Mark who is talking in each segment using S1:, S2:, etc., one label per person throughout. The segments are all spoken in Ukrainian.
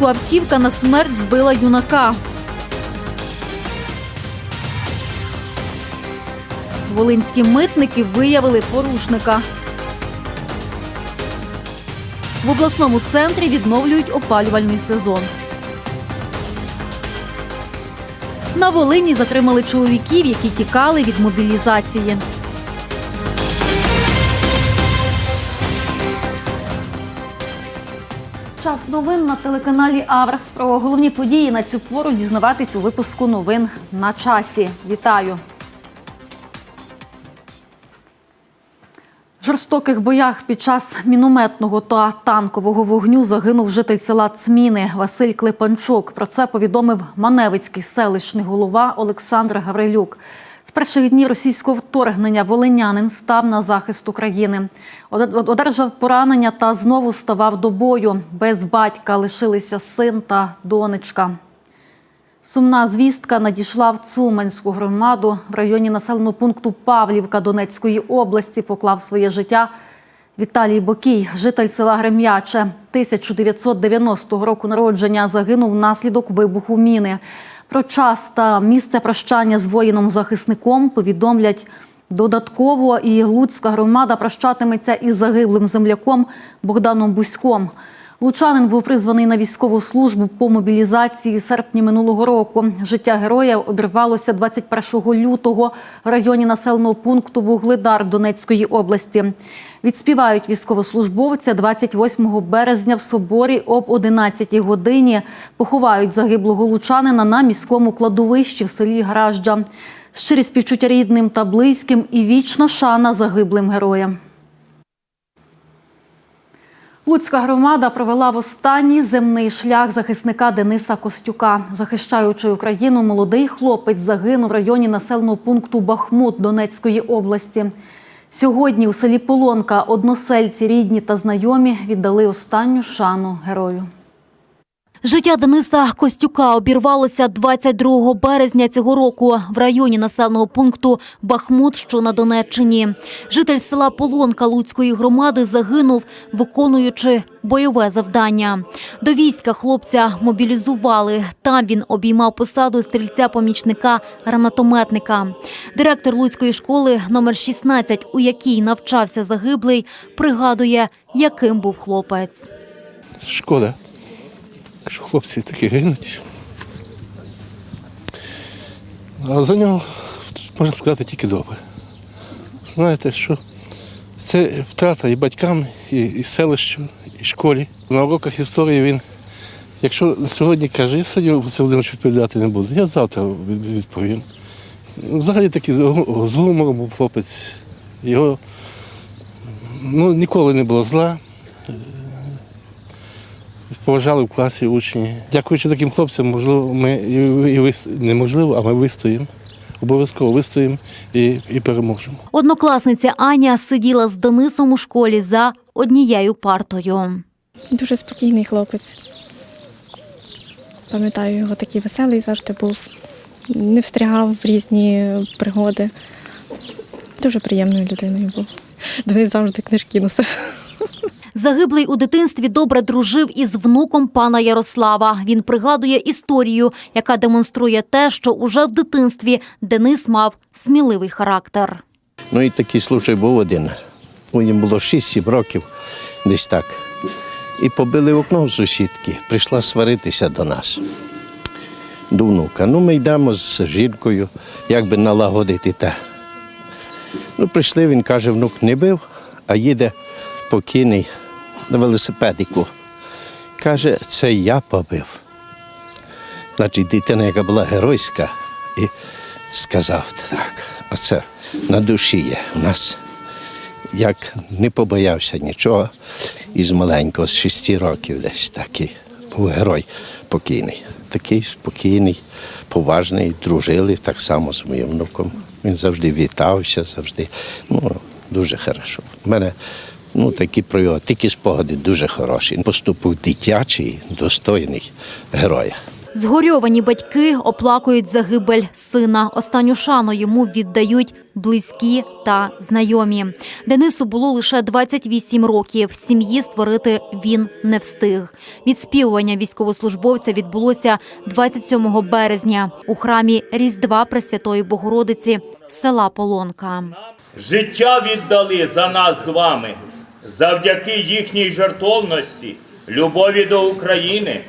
S1: Луцьку автівка на смерть збила юнака. Волинські митники виявили порушника. В обласному центрі відновлюють опалювальний сезон. На Волині затримали чоловіків, які тікали від мобілізації. Час новин на телеканалі Аврас. Про головні події на цю пору дізнаватись у випуску новин на часі. Вітаю! В жорстоких боях під час мінометного та танкового вогню загинув житель села Цміни Василь Клепанчук. Про це повідомив Маневицький селищний голова Олександр Гаврилюк. З перших днів російського вторгнення волинянин став на захист України. Одержав поранення та знову ставав до бою. Без батька лишилися син та донечка. Сумна звістка надійшла в Цуманську громаду в районі населеного пункту Павлівка Донецької області. Поклав своє життя Віталій Бокій, житель села Грем'яче, 1990 року народження, загинув внаслідок вибуху міни. Про час та місце прощання з воїном-захисником повідомлять додатково. І Луцька громада прощатиметься із загиблим земляком Богданом Буськом. Лучанин був призваний на військову службу по мобілізації серпні минулого року. Життя героя обірвалося 21 лютого в районі населеного пункту Вугледар Донецької області. Відспівають військовослужбовця 28 березня в соборі об 11 годині. Поховають загиблого лучанина на міському кладовищі в селі Гражджа. Щирі співчуття рідним та близьким і вічна шана загиблим героям. Луцька громада провела в останній земний шлях захисника Дениса Костюка. Захищаючи Україну, молодий хлопець загинув в районі населеного пункту Бахмут Донецької області. Сьогодні у селі Полонка односельці, рідні та знайомі віддали останню шану герою. Життя Дениса Костюка обірвалося 22 березня цього року в районі населеного пункту Бахмут, що на Донеччині. Житель села Полонка Луцької громади загинув, виконуючи бойове завдання. До війська хлопця мобілізували. Там він обіймав посаду стрільця-помічника гранатометника. Директор Луцької школи номер 16, у якій навчався загиблий, пригадує, яким був хлопець.
S2: Шкода, що хлопці такі гинуть. А за нього можна сказати тільки добре. Знаєте, що це втрата і батькам, і, і селищу, і школі. На уроках історії він, якщо сьогодні каже, я сьогодні Володимирович відповідати не буду, я завтра відповім. Взагалі такий з гумором був хлопець. Його ну, ніколи не було зла поважали в класі учні. Дякуючи таким хлопцям, можливо, ми і, вис- неможливо, а ми вистоїмо. Обов'язково вистоїмо і, і переможемо.
S1: Однокласниця Аня сиділа з Денисом у школі за однією партою.
S3: Дуже спокійний хлопець. Пам'ятаю, його такий веселий завжди був. Не встрягав в різні пригоди. Дуже приємною людиною був. Денис завжди книжки носив.
S1: Загиблий у дитинстві добре дружив із внуком пана Ярослава. Він пригадує історію, яка демонструє те, що уже в дитинстві Денис мав сміливий характер.
S4: Ну і такий случай був один. Їм було 6-7 років, десь так. І побили вікно в сусідки. Прийшла сваритися до нас, до внука. Ну, ми йдемо з жінкою, як би налагодити те. Ну, прийшли, він каже, внук не бив, а їде покійний на велосипедику. Каже, це я побив. Значить, дитина, яка була геройська, і сказав так, оце на душі є у нас. Як не побоявся нічого із маленького, з шести років десь такий був герой покійний. Такий спокійний, поважний, дружили так само з моїм внуком. Він завжди вітався, завжди. Ну, дуже хорошо. У мене ну, такі про його, тільки спогади дуже хороші. Поступив дитячий, достойний героя.
S5: Згорьовані батьки оплакують загибель сина. Останню шану йому віддають близькі та знайомі. Денису було лише 28 років. Сім'ї створити він не встиг. Відспівування військовослужбовця відбулося 27 березня у храмі Різдва Пресвятої Богородиці села Полонка.
S6: життя віддали за нас з вами. Завдяки їхній жертовності, любові до України,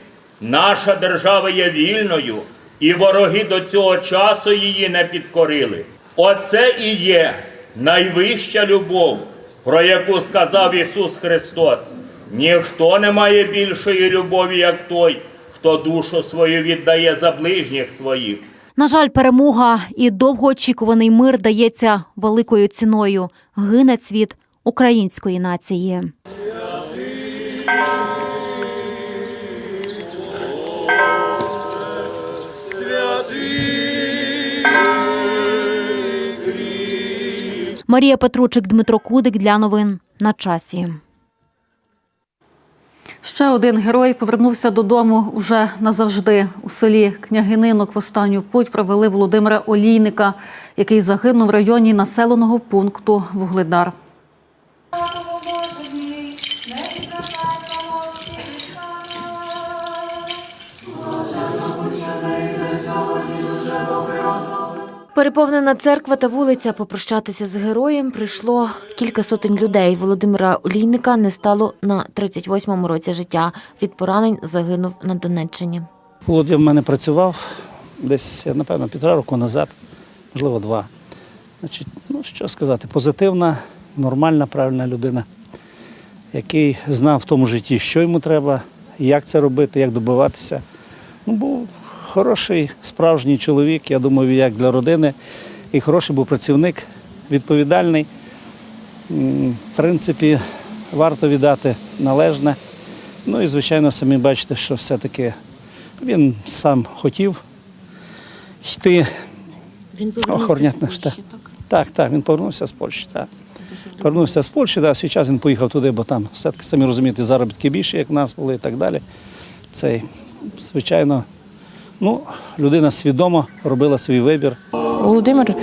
S6: наша держава є вільною, і вороги до цього часу її не підкорили. Оце і є найвища любов, про яку сказав Ісус Христос. Ніхто не має більшої любові, як той, хто душу свою віддає за ближніх своїх.
S5: На жаль, перемога і довгоочікуваний мир дається великою ціною. Гине цвіт української нації. Марія Петручик, Дмитро Кудик для новин на часі.
S1: Ще один герой повернувся додому вже назавжди. У селі Княгининок в останню путь провели Володимира Олійника, який загинув в районі населеного пункту Вугледар.
S7: Переповнена церква та вулиця попрощатися з героєм прийшло кілька сотень людей. Володимира Олійника не стало на 38-му році життя. Від поранень загинув на Донеччині.
S8: Володя в мене працював десь, напевно, півтора року назад, можливо, два. Значить, ну що сказати, позитивна, нормальна, правильна людина, який знав в тому житті, що йому треба, як це робити, як добиватися. Ну, був хороший, справжній чоловік, я думаю, як для родини. І хороший був працівник, відповідальний. В принципі, варто віддати належне. Ну і, звичайно, самі бачите, що все-таки він сам хотів йти.
S7: Він
S8: Охороняти наш так. Так, так, він повернувся з Польщі. Так. Повернувся з Польщі, да, свій час він поїхав туди, бо там все-таки самі розумієте, заробітки більше, як в нас були і так далі. Цей, звичайно, ну, людина свідомо робила свій вибір.
S9: Володимир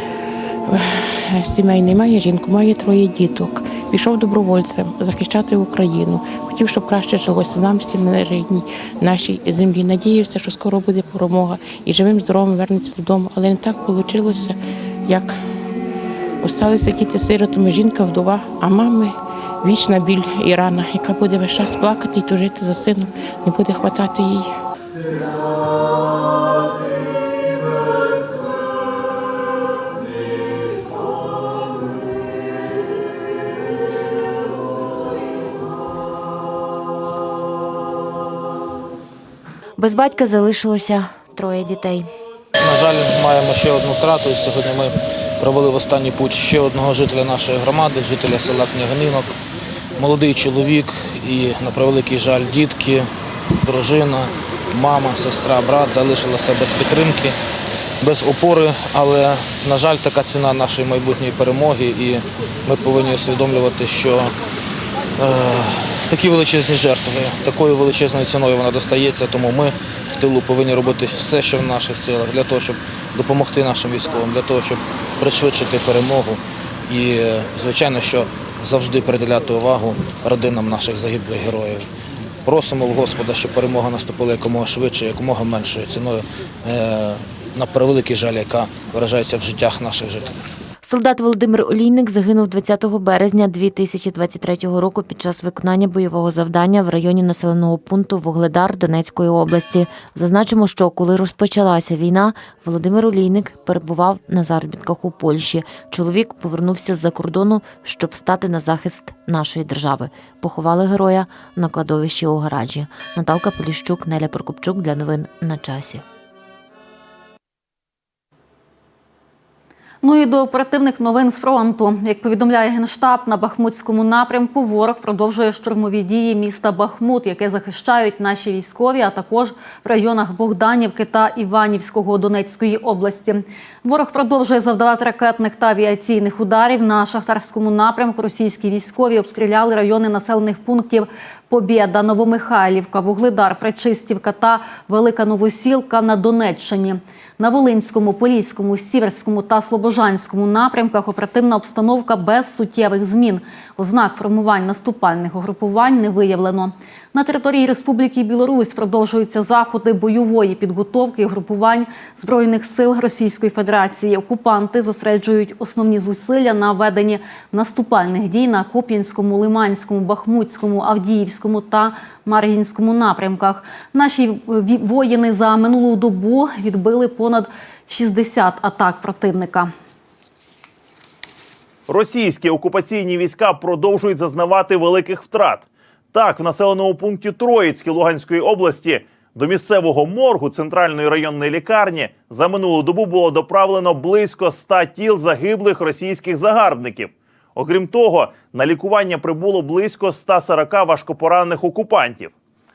S9: е, сімейний має жінку, має троє діток. Пішов добровольцем захищати Україну. Хотів, щоб краще жилося нам всім на рідній нашій землі. Надіявся, що скоро буде перемога і живим, здоровим вернеться додому. Але не так вийшло, як осталися діти сиротами, жінка, вдова, а мами вічна біль і рана, яка буде весь час плакати і тужити за сином, не буде хватати їй.
S7: Без батька залишилося троє дітей.
S10: На жаль, маємо ще одну втрату. Сьогодні ми провели в останній путь ще одного жителя нашої громади, жителя села Княгининок. Молодий чоловік і, на превеликий жаль, дітки, дружина, мама, сестра, брат залишилися без підтримки, без опори. Але, на жаль, така ціна нашої майбутньої перемоги, і ми повинні усвідомлювати, що е, такі величезні жертви, такою величезною ціною вона достається, тому ми в тилу повинні робити все, що в наших силах, для того, щоб допомогти нашим військовим, для того, щоб пришвидшити перемогу. І, звичайно, що завжди приділяти увагу родинам наших загиблих героїв. Просимо в Господа, щоб перемога наступила якомога швидше, якомога меншою ціною, е, на превеликий жаль, яка виражається в життях наших жителів.
S7: Солдат Володимир Олійник загинув 20 березня 2023 року під час виконання бойового завдання в районі населеного пункту Вугледар Донецької області. Зазначимо, що коли розпочалася війна, Володимир Олійник перебував на заробітках у Польщі. Чоловік повернувся з-за кордону, щоб стати на захист нашої держави. Поховали героя на кладовищі у гаражі. Наталка Поліщук, Неля Прокопчук для новин на часі.
S1: Ну і до оперативних новин з фронту. Як повідомляє Генштаб, на Бахмутському напрямку ворог продовжує штурмові дії міста Бахмут, яке захищають наші військові, а також в районах Богданівки та Іванівського Донецької області. Ворог продовжує завдавати ракетних та авіаційних ударів на шахтарському напрямку. Російські військові обстріляли райони населених пунктів Побєда, Новомихайлівка, Вугледар, Пречистівка та Велика Новосілка на Донеччині. На Волинському, Поліському, Сіверському та Слобожанському напрямках оперативна обстановка без суттєвих змін. Ознак формувань наступальних угрупувань не виявлено. На території Республіки Білорусь продовжуються заходи бойової підготовки угрупувань збройних сил Російської Федерації. Окупанти зосереджують основні зусилля на веденні наступальних дій на Куп'янському, Лиманському, Бахмутському, Авдіївському та Мар'їнському напрямках. Наші воїни за минулу добу відбили понад 60 атак противника.
S11: Російські окупаційні війська продовжують зазнавати великих втрат. Так, в населеному пункті Троїцьке Луганської області до місцевого моргу центральної районної лікарні за минулу добу було доправлено близько 100 тіл загиблих російських загарбників. Окрім того, на лікування прибуло близько 140 важкопоранених окупантів.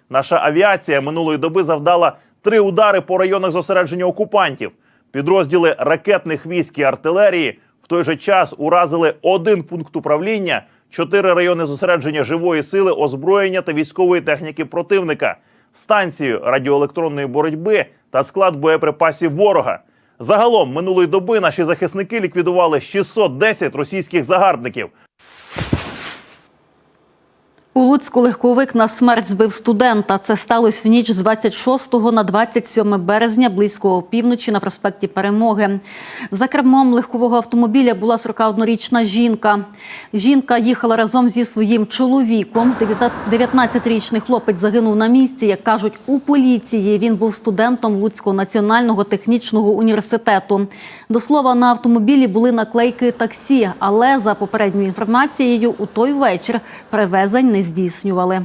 S11: Наша авіація минулої доби завдала три удари по районах зосередження окупантів. Підрозділи ракетних військ і артилерії в той же час уразили один пункт управління, чотири райони зосередження живої сили, озброєння та військової техніки противника, станцію радіоелектронної боротьби та склад боєприпасів ворога. Загалом минулої доби наші захисники ліквідували 610 російських загарбників.
S1: У Луцьку легковик на смерть збив студента. Це сталося в ніч з 26 на 27 березня близько опівночі на проспекті Перемоги. За кермом легкового автомобіля була 41-річна жінка. Жінка їхала разом зі своїм чоловіком. 19-річний хлопець загинув на місці. Як кажуть у поліції, він був студентом Луцького національного технічного університету. До слова, на автомобілі були наклейки таксі, але за попередньою інформацією, у той вечір перевезень не здійснювали.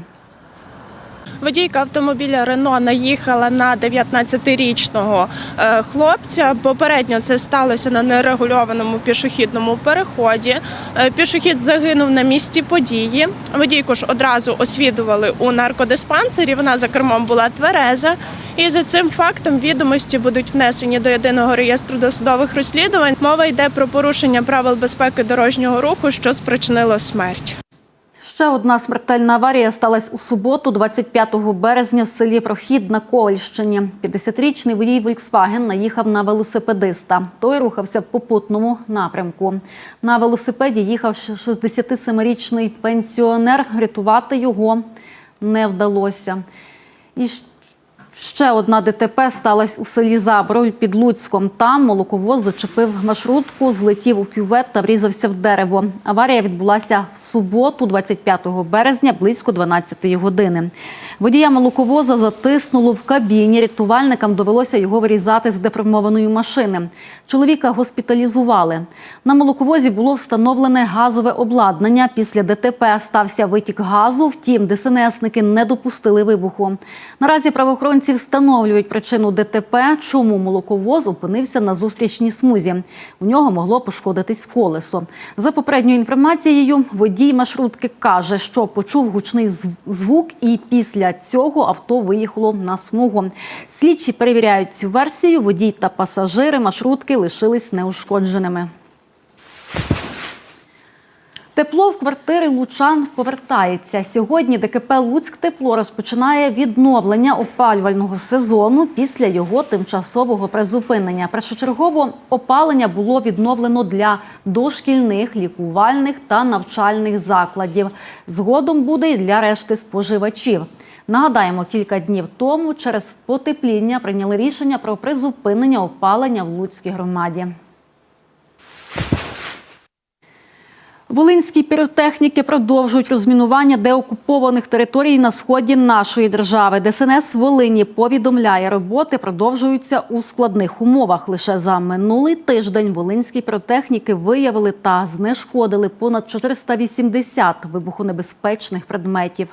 S12: Водійка автомобіля Рено наїхала на 19-річного е, хлопця. Попередньо це сталося на нерегульованому пішохідному переході. Е, Пішохід загинув на місці події. Водійку ж одразу освідували у наркодиспансері. Вона за кермом була твереза. І за цим фактом відомості будуть внесені до єдиного реєстру досудових розслідувань. Мова йде про порушення правил безпеки дорожнього руху, що спричинило смерть.
S1: Ще одна смертельна аварія сталася у суботу, 25 березня, в селі Прохід на Ковальщині. 50-річний водій Volkswagen наїхав на велосипедиста. Той рухався в попутному напрямку. На велосипеді їхав 67-річний пенсіонер. Рятувати його не вдалося. І Ще одна ДТП сталася у селі Заброль під Луцьком. Там молоковоз зачепив маршрутку, злетів у кювет та врізався в дерево. Аварія відбулася в суботу, 25 березня, близько 12 години. Водія молоковоза затиснуло в кабіні. Рятувальникам довелося його вирізати з деформованої машини. Чоловіка госпіталізували. На молоковозі було встановлене газове обладнання. Після ДТП стався витік газу. Втім, ДСНСники не допустили вибуху. Наразі правоохоронці встановлюють причину ДТП, чому молоковоз опинився на зустрічній смузі. У нього могло пошкодитись колесо. За попередньою інформацією, водій маршрутки каже, що почув гучний звук, і після цього авто виїхало на смугу. Слідчі перевіряють цю версію. Водій та пасажири маршрутки лишились неушкодженими. Тепло в квартири лучан повертається. Сьогодні ДКП Луцьк Тепло розпочинає відновлення опалювального сезону після його тимчасового призупинення. Першочергово опалення було відновлено для дошкільних, лікувальних та навчальних закладів. Згодом буде і для решти споживачів. Нагадаємо, кілька днів тому через потепління прийняли рішення про призупинення опалення в Луцькій громаді. Волинські піротехніки продовжують розмінування деокупованих територій на сході нашої держави. ДСНС Волині повідомляє, роботи продовжуються у складних умовах. Лише за минулий тиждень волинські піротехніки виявили та знешкодили понад 480 вибухонебезпечних предметів.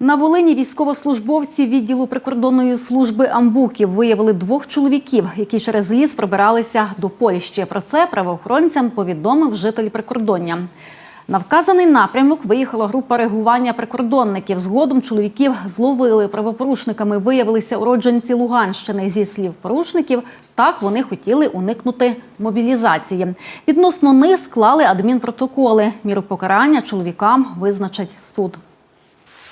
S1: На Волині військовослужбовці відділу прикордонної служби Амбуків виявили двох чоловіків, які через ліс пробиралися до Польщі. Про це правоохоронцям повідомив житель прикордоння. На вказаний напрямок виїхала група реагування прикордонників. Згодом чоловіків зловили правопорушниками. Виявилися уродженці Луганщини. Зі слів порушників, так вони хотіли уникнути мобілізації. Відносно них склали адмінпротоколи. Міру покарання чоловікам визначить суд.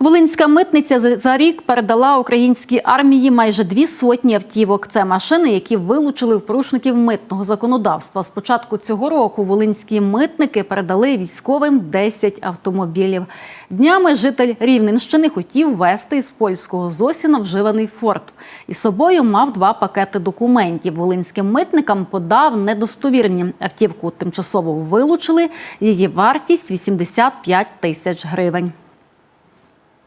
S1: Волинська митниця за- рік передала українській армії майже дві сотні автівок. Це машини, які вилучили в порушників митного законодавства. З початку цього року волинські митники передали військовим 10 автомобілів. Днями житель Рівненщини хотів вести із польського Зосіна вживаний форт. Із собою мав два пакети документів. Волинським митникам подав недостовірні. Автівку тимчасово вилучили. Її вартість 85 тисяч гривень.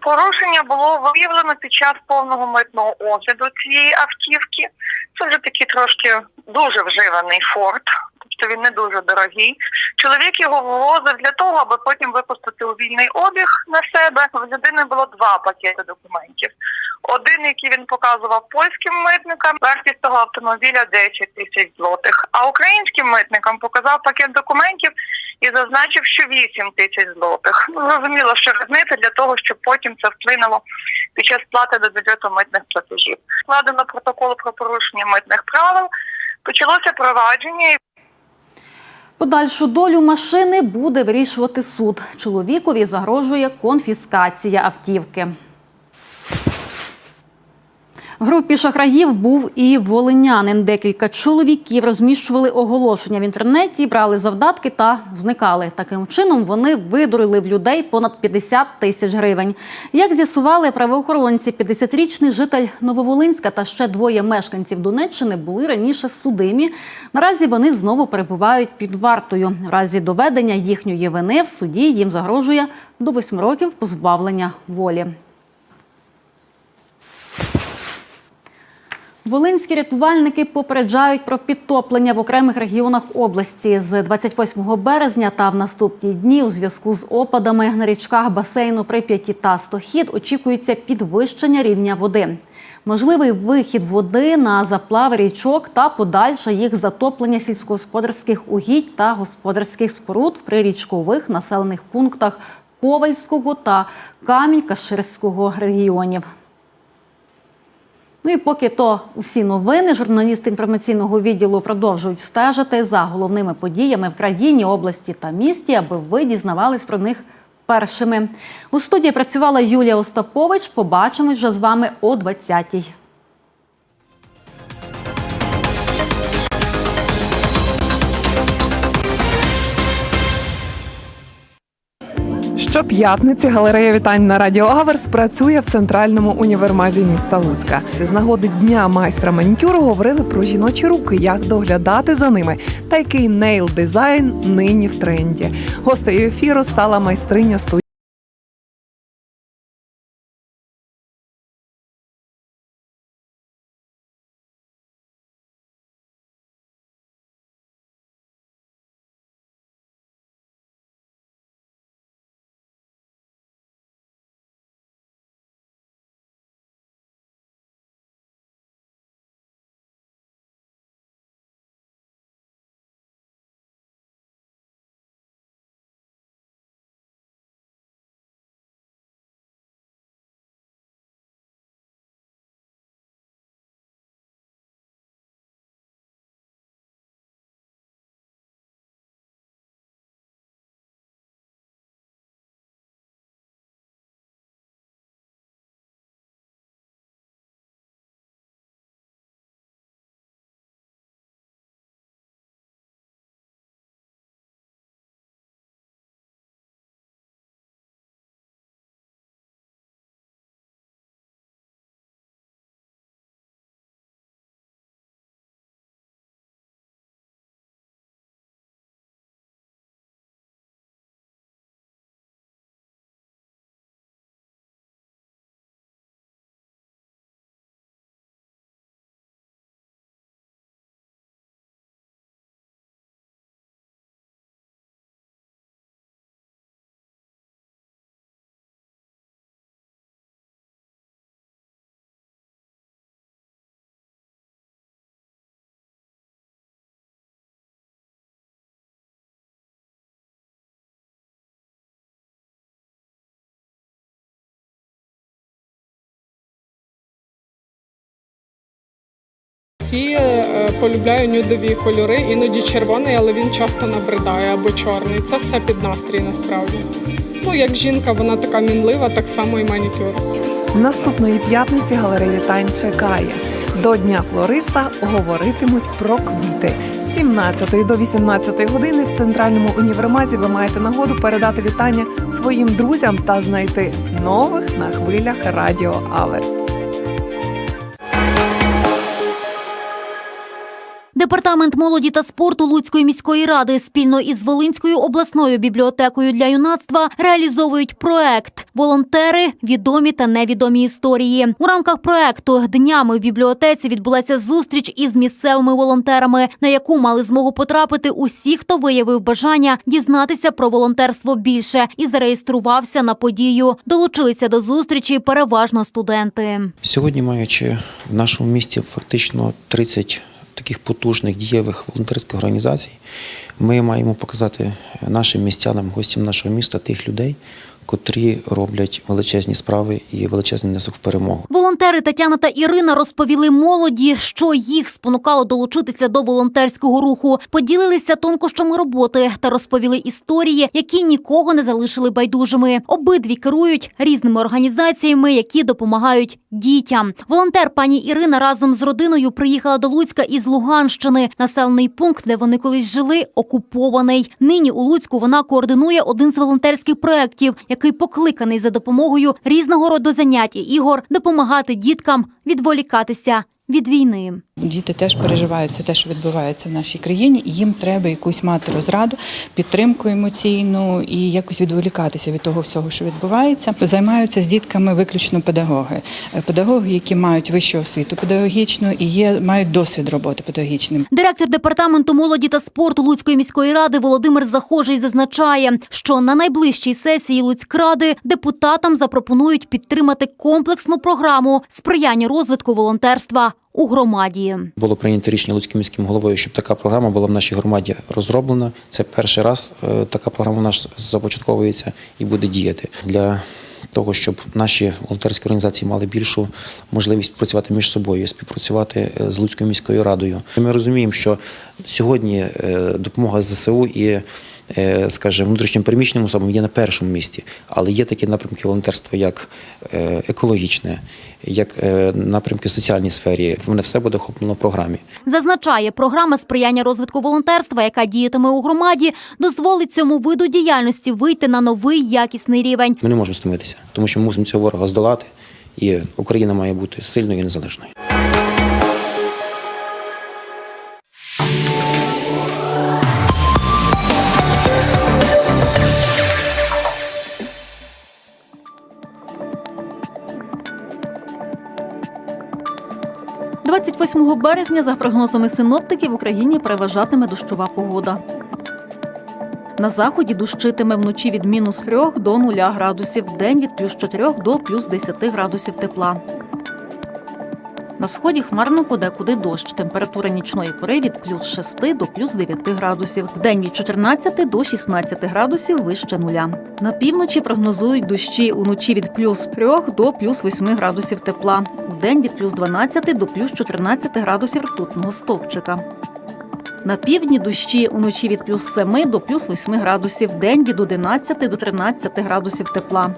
S13: Порушення було виявлено під час повного митного огляду цієї автівки. Це вже такий трошки дуже вживаний форт, тобто він не дуже дорогий. Чоловік його вивозив для того, аби потім випустити у вільний обіг на себе. В людини було два пакети документів. Один, який він показував польським митникам, вартість того автомобіля 10 тисяч злотих. А українським митникам показав пакет документів і зазначив, що 8 тисяч злотих. Ну, зрозуміло, що різниця для того, щоб потім це вплинуло під час сплати до бюджету митних платежів. Складено протокол про порушення митних правил. Почалося провадження.
S1: Подальшу долю машини буде вирішувати суд. Чоловікові загрожує конфіскація автівки. В групі шахраїв був і волинянин. Декілька чоловіків розміщували оголошення в інтернеті, брали завдатки та зникали. Таким чином вони видурили в людей понад 50 тисяч гривень. Як з'ясували правоохоронці, 50-річний житель Нововолинська та ще двоє мешканців Донеччини були раніше судимі. Наразі вони знову перебувають під вартою. В разі доведення їхньої вини в суді їм загрожує до 8 років позбавлення волі. Волинські рятувальники попереджають про підтоплення в окремих регіонах області з 28 березня та в наступні дні у зв'язку з опадами на річках басейну Прип'яті та Стохід очікується підвищення рівня води. Можливий вихід води на заплави річок та подальше їх затоплення сільськогосподарських угідь та господарських споруд в прирічкових населених пунктах Ковальського та Камінь-Каширського регіонів. Ну і поки то усі новини журналісти інформаційного відділу продовжують стежити за головними подіями в країні, області та місті, аби ви дізнавались про них першими. У студії працювала Юлія Остапович. Побачимось вже з вами о 20-й.
S14: Щоп'ятниці галерея вітань на Радіо Аверс працює в центральному універмазі міста Луцька. З нагоди дня майстра манікюру говорили про жіночі руки, як доглядати за ними, та який нейл дизайн нині в тренді. Гостею ефіру стала майстриня студії.
S15: Всі е, полюбляю нюдові кольори, іноді червоний, але він часто набридає або чорний. Це все під настрій насправді. Ну, як жінка, вона така мінлива, так само і манікюр.
S14: Наступної п'ятниці галерея Тайм чекає. До Дня флориста говоритимуть про квіти. З 17 до 18 години в центральному універмазі ви маєте нагоду передати вітання своїм друзям та знайти нових на хвилях Радіо Аверс.
S5: Департамент молоді та спорту Луцької міської ради спільно із Волинською обласною бібліотекою для юнацтва реалізовують проект Волонтери, відомі та невідомі історії. У рамках проекту днями в бібліотеці відбулася зустріч із місцевими волонтерами, на яку мали змогу потрапити усі, хто виявив бажання дізнатися про волонтерство більше і зареєструвався на подію. Долучилися до зустрічі переважно студенти.
S16: Сьогодні, маючи в нашому місті фактично 30 таких потужних дієвих волонтерських організацій, ми маємо показати нашим містянам, гостям нашого міста тих людей, котрі роблять величезні справи і величезний внесок в перемогу.
S5: Волонтери Тетяна та Ірина розповіли молоді, що їх спонукало долучитися до волонтерського руху, поділилися тонкощами роботи та розповіли історії, які нікого не залишили байдужими. Обидві керують різними організаціями, які допомагають дітям. Волонтер пані Ірина разом з родиною приїхала до Луцька із Луганщини. Населений пункт, де вони колись жили, окупований. Нині у Луцьку вона координує один з волонтерських проєктів, який покликаний за допомогою різного роду занять і ігор допомагати діткам відволікатися від війни.
S17: Діти теж переживають це те, що відбувається в нашій країні, і їм треба якусь мати розраду, підтримку емоційну і якось відволікатися від того всього, що відбувається. Займаються з дітками виключно педагоги, Е, педагоги, які мають вищу освіту педагогічну і є мають досвід роботи педагогічним.
S5: Директор департаменту молоді та спорту Луцької міської ради Володимир Захожий зазначає, що на найближчій сесії Луцькради депутатам запропонують підтримати комплексну програму сприяння розвитку волонтерства у громаді.
S16: Було прийнято рішення Луцьким міським головою, щоб така програма була в нашій громаді розроблена. Це перший раз е, така програма у нас започатковується і буде діяти для. Того, щоб наші волонтерські організації мали більшу можливість працювати між собою, співпрацювати е, з Луцькою міською радою. Ми розуміємо, що сьогодні е, допомога ЗСУ і, скажімо, внутрішнім переміщеним особам є на першому місці, але є такі напрямки волонтерства, як е, екологічне, як е, напрямки в соціальній сфері. Воно все буде охоплено в програмі.
S5: Зазначає, програма сприяння розвитку волонтерства, яка діятиме у громаді, дозволить цьому виду діяльності вийти на новий якісний рівень.
S16: Ми не можемо стомитися, тому що ми мусимо цього ворога здолати, і Україна має бути сильною і незалежною.
S1: – 28 березня, за прогнозами синоптиків, в Україні переважатиме дощова погода. На заході дощитиме вночі від мінус 3 до 0 градусів, вдень від плюс 4 до плюс 10 градусів тепла. На сході хмарно подекуди дощ. Температура нічної пори від плюс 6 до плюс 9 градусів. Вдень від 14 до 16 градусів вище нуля. На півночі прогнозують дощі уночі від плюс 3 до плюс 8 градусів тепла. Вдень від плюс 12 до плюс 14 градусів ртутного стовпчика. На півдні дощі уночі від плюс 7 до плюс 8 градусів, вдень від 11 до 13 градусів тепла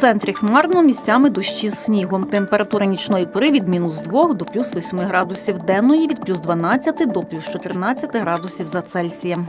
S1: центрі хмарно місцями дощі з снігом. Температура нічної пори від мінус 2 до плюс 8 градусів денної від плюс 12 до плюс 14 градусів за Цельсієм.